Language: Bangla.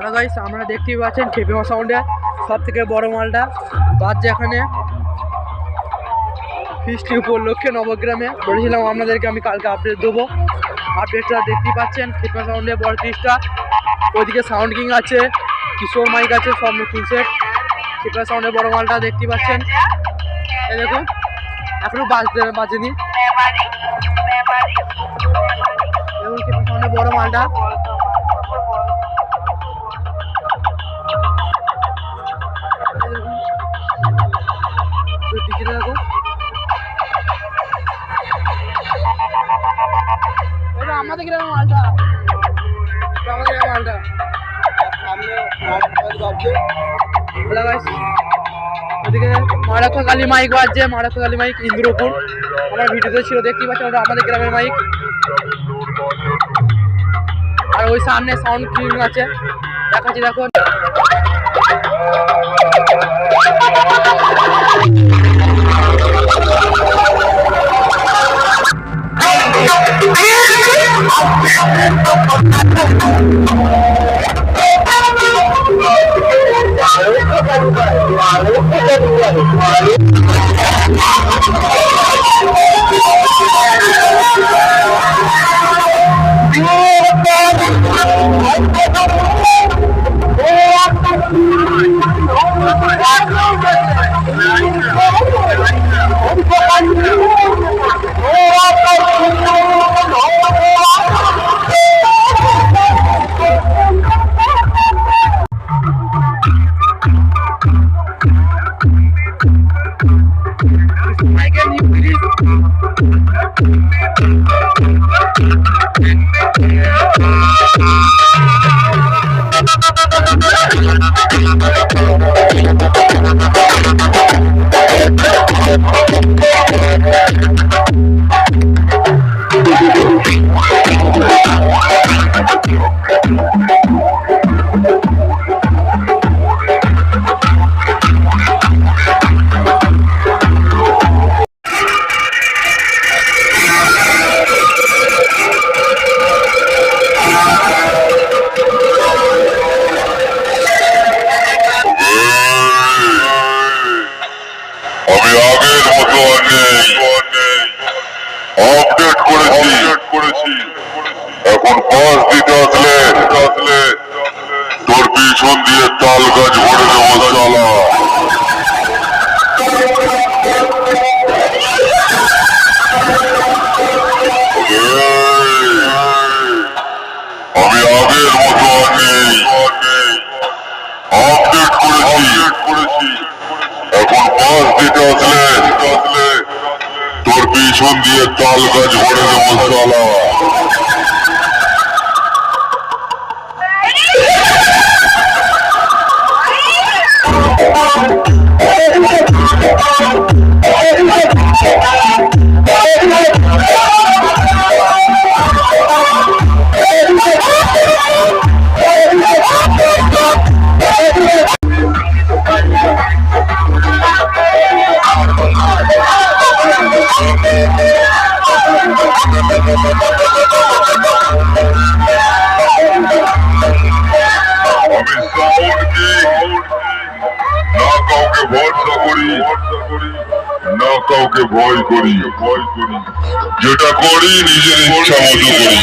হ্যালো গাইস আমরা দেখতেই পাচ্ছেন খেপিমা সাউন্ডে সব থেকে বড় মালটা। বাজছে এখানে ফিস্টি উপলক্ষে নবগ্রামে বলেছিলাম আপনাদেরকে আমি কালকে আপডেট দেবো। আপডেটটা দেখতেই পাচ্ছেন খেপিমা সাউন্ডে বড় ফিসটা ওইদিকে সাউন্ড কিং আছে, কিশোর মাইক আছে, সব নতুন সেট খেপিমা সাউন্ডে বড় মালটা দেখতেই পাচ্ছেন। দেখুন, এখনও বাজতে বাজেনি। দেখুন সাউন্ডে বড় মালটা। এটা আমাদের গ্রামের মালটা। আমাদের গ্রামের মালটা। ওদিকে মারাত্মক কালী মাইক বাজছে মারাত্মক কালী মাইক ইন্দ্রপুর আমার ভিডিওতে ছিল দেখতেই পাচ্ছেন ওটা আমাদের গ্রামের মাইক আর ওই সামনে সাউন্ড কিং আছে। দেখাচ্ছি দেখো মাইকের আমি করেছি এখন বাস দিতে আসলে আসলে তোর পিছন দিয়ে তাল গাছ ভরে দেবো চালা করেছি। এখন তোর পিছন দিয়ে তাল গাছ ভরে দেবো চালা করি না কাউকে ভয় করি ভয় করি যেটা করি নিজের ইচ্ছা মতো করি।